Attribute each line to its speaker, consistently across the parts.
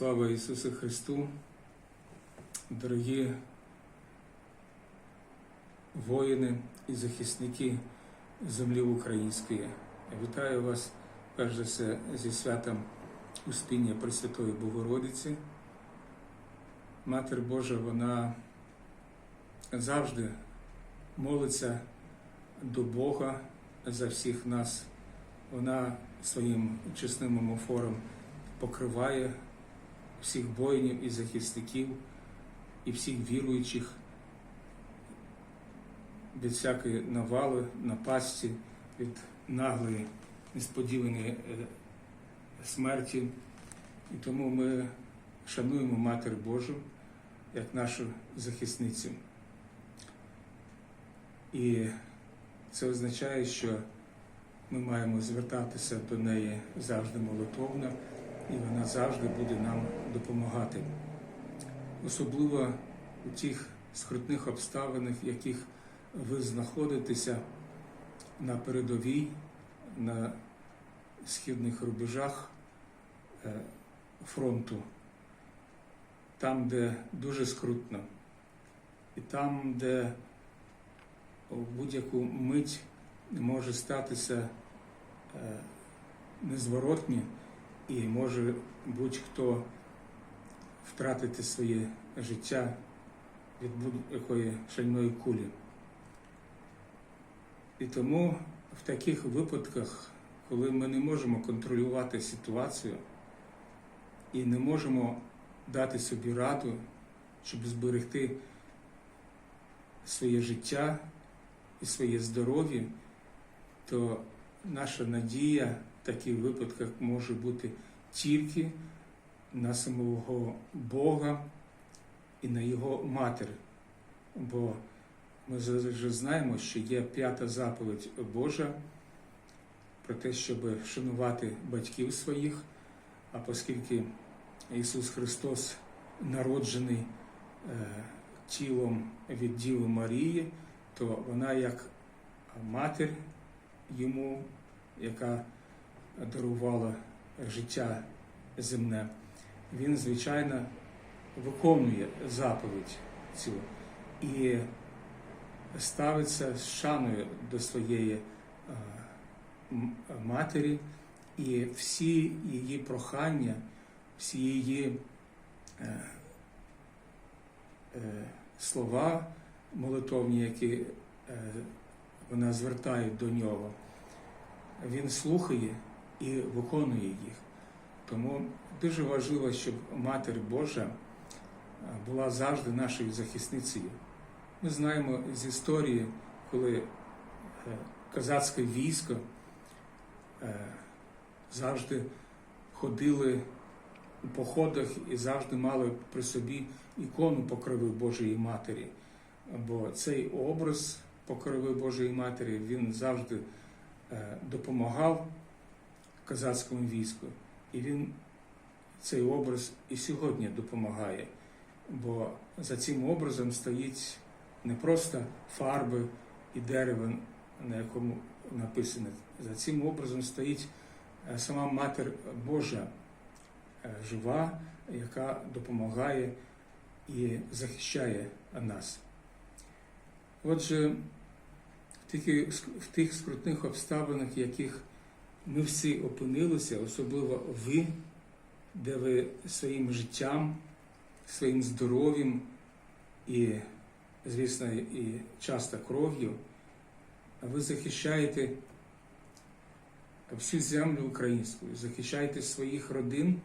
Speaker 1: Слава Ісусу Христу, дорогі воїни і захисники землі української. Вітаю вас перш за все зі святом Успіння Пресвятої Богородиці. Матір Божа, вона завжди молиться до Бога за всіх нас. Вона своїм чесним омофором покриває всіх воїнів і захисників, і всіх віруючих від всякої навали, напасті, від наглої, несподіваної е, смерті. І тому ми шануємо Матір Божу як нашу захисницю. І це означає, що ми маємо звертатися до неї завжди молитовно, і вона завжди буде нам допомагати. Особливо у тих скрутних обставинах, в яких ви знаходитеся на передовій, на східних рубежах е, фронту, там, де дуже скрутно, і там, де в будь-яку мить може статися е, незворотні і може будь-хто втратити своє життя від будь-якої шальної кулі. І тому в таких випадках, коли ми не можемо контролювати ситуацію і не можемо дати собі раду, щоб зберегти своє життя і своє здоров'я, то наша надія в таких випадках може бути тільки на самого Бога і на Його матір. Бо ми вже знаємо, що є п'ята заповідь Божа про те, щоб шанувати батьків своїх, а оскільки Ісус Христос народжений е, тілом від Діви Марії, то вона як матір йому, яка дарувала життя земне, він, звичайно, виконує заповідь цю і ставиться з шаною до своєї матері, і всі її прохання, всі її е, е, слова молитовні, які е, вона звертає до нього, він слухає і виконує їх. Тому дуже важливо, щоб Матір Божа е, була завжди нашою захисницею. Ми знаємо з історії, коли е, козацьке військо е, завжди ходили у походах і завжди мали при собі ікону покрови Божої Матері. Бо цей образ покрови Божої Матері він завжди допомагав козацькому війську. І він цей образ і сьогодні допомагає. Бо за цим образом стоїть не просто фарби і дерево, на якому написано. За цим образом стоїть е, сама Матір Божа е, жива, яка допомагає і захищає нас. Отже, тих, в тих скрутних обставинах, яких ми всі опинилися, особливо ви, де ви своїм життям, своїм здоров'ям і, звісно, і часто кров'ю, ви захищаєте всю землю українську, захищаєте своїх родин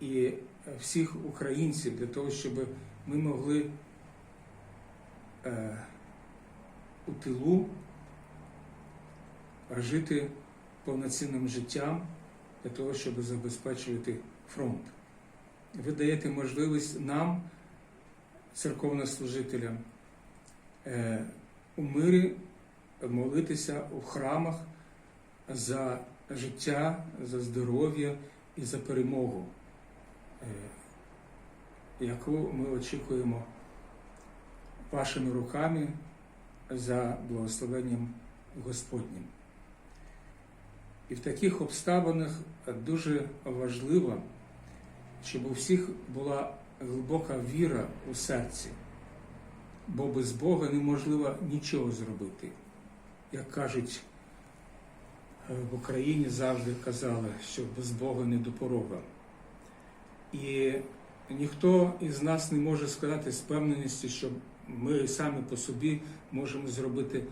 Speaker 1: і всіх українців для того, щоб ми могли е, у тилу жити повноцінним життям для того, щоб забезпечувати фронт. Ви даєте можливість нам, церковнослужителям, е, у мирі молитися у храмах за життя, за здоров'я і за перемогу, е, яку ми очікуємо вашими руками за благословенням Господнім. І в таких обставинах дуже важливо, щоб у всіх була глибока віра у серці, бо без Бога неможливо нічого зробити. Як кажуть, е, в Україні завжди казали, що без Бога не до порога. І ніхто із нас не може сказати з певненістю, що ми самі по собі можемо зробити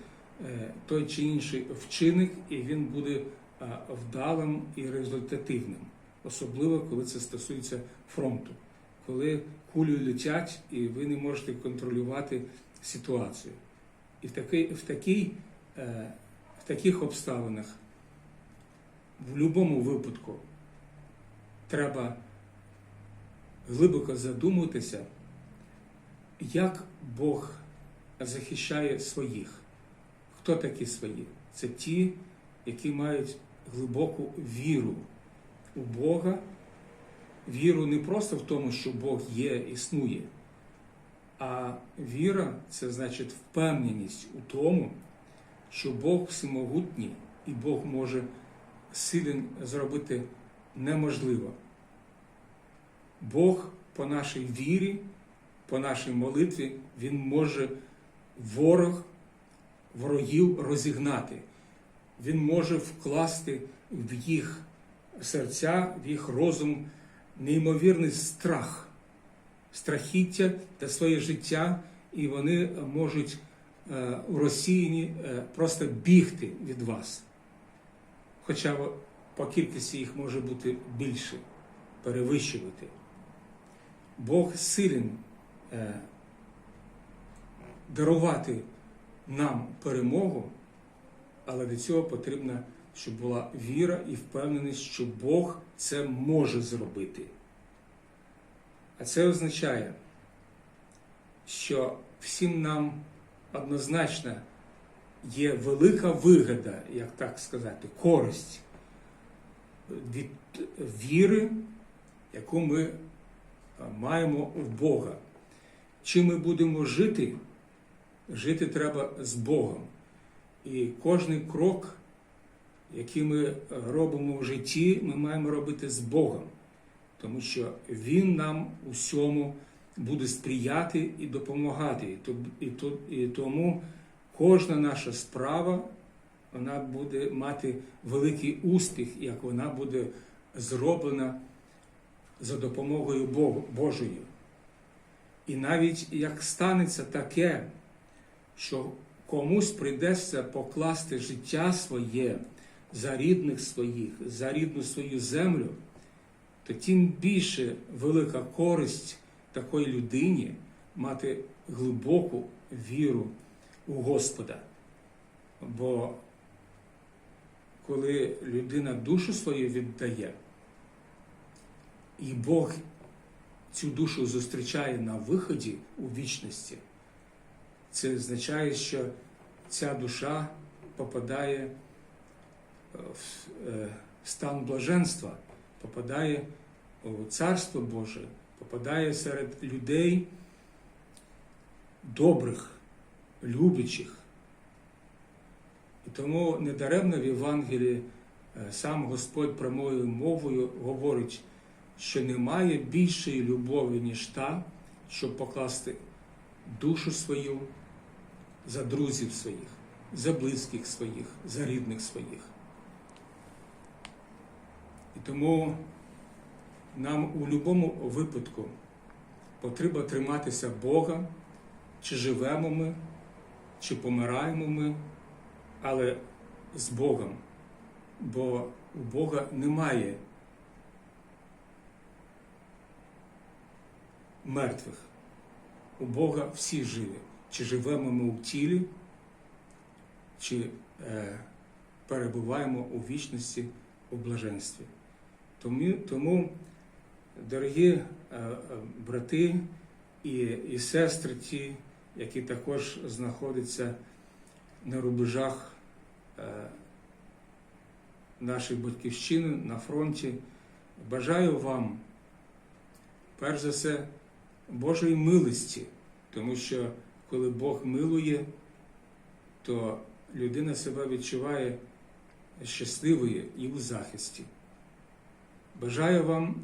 Speaker 1: е, той чи інший вчинок, і він буде вдалим і результативним, особливо коли це стосується фронту, коли кулі летять і ви не можете контролювати ситуацію. І в, такий, в, такій, е, в таких обставинах в будь-якому випадку треба глибоко задуматися, як Бог захищає своїх. Хто такі свої? Це ті, які мають глибоку віру у Бога, віру не просто в тому, що Бог є, існує, а віра це значить впевненість у тому, що Бог всемогутній і Бог може силен зробити неможливо. Бог по нашій вірі, по нашій молитві, Він може ворог, ворогів розігнати. Він може вкласти в їх серця, в їх розум неймовірний страх, страхіття та своє життя, і вони можуть е, у розсіяні е, просто бігти від вас. Хоча по кількості їх може бути більше, перевищувати. Бог силен е, дарувати нам перемогу, але для цього потрібно, щоб була віра і впевненість, що Бог це може зробити. А це означає, що всім нам однозначно є велика вигода, як так сказати, користь від віри, яку ми маємо в Бога. Чим ми будемо жити? Жити треба з Богом. І кожний крок, який ми робимо в житті, ми маємо робити з Богом, тому що Він нам усьому буде сприяти і допомагати. І тому кожна наша справа вона буде мати великий успіх, як вона буде зроблена за допомогою Божою. І навіть як станеться таке, що комусь прийдеться покласти життя своє за рідних своїх, за рідну свою землю, то тим більше велика користь такої людині мати глибоку віру у Господа. Бо коли людина душу свою віддає, і Бог цю душу зустрічає на виході у вічності, це означає, що ця душа попадає в стан блаженства, попадає у Царство Боже, попадає серед людей добрих, любячих. І тому недаремно в Євангелії сам Господь прямою мовою говорить, що немає більшої любові, ніж та, щоб покласти душу свою за друзів своїх, за близьких своїх, за рідних своїх. І тому нам у будь-якому випадку потрібно триматися Бога, чи живемо ми, чи помираємо ми, але з Богом, бо у Бога немає мертвих. У Бога всі живі. Чи живемо ми у тілі, чи е, перебуваємо у вічності у блаженстві. Тому, тому дорогі е, е, брати і, і сестри, ті, які також знаходяться на рубежах е, нашої батьківщини на фронті, бажаю вам, перш за все, Божої милості, тому що коли Бог милує, то людина себе відчуває щасливою і у захисті. Бажаю вам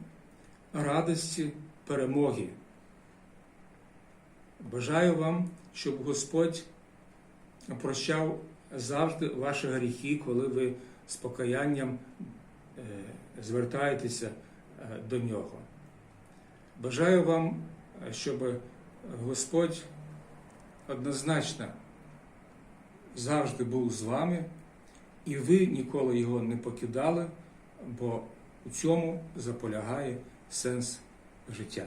Speaker 1: радості, перемоги. Бажаю вам, щоб Господь прощав завжди ваші гріхи, коли ви з покаянням е, звертаєтеся е, до нього. Бажаю вам, щоб Господь однозначно завжди був з вами, і ви ніколи його не покидали, бо у цьому заполягає сенс життя.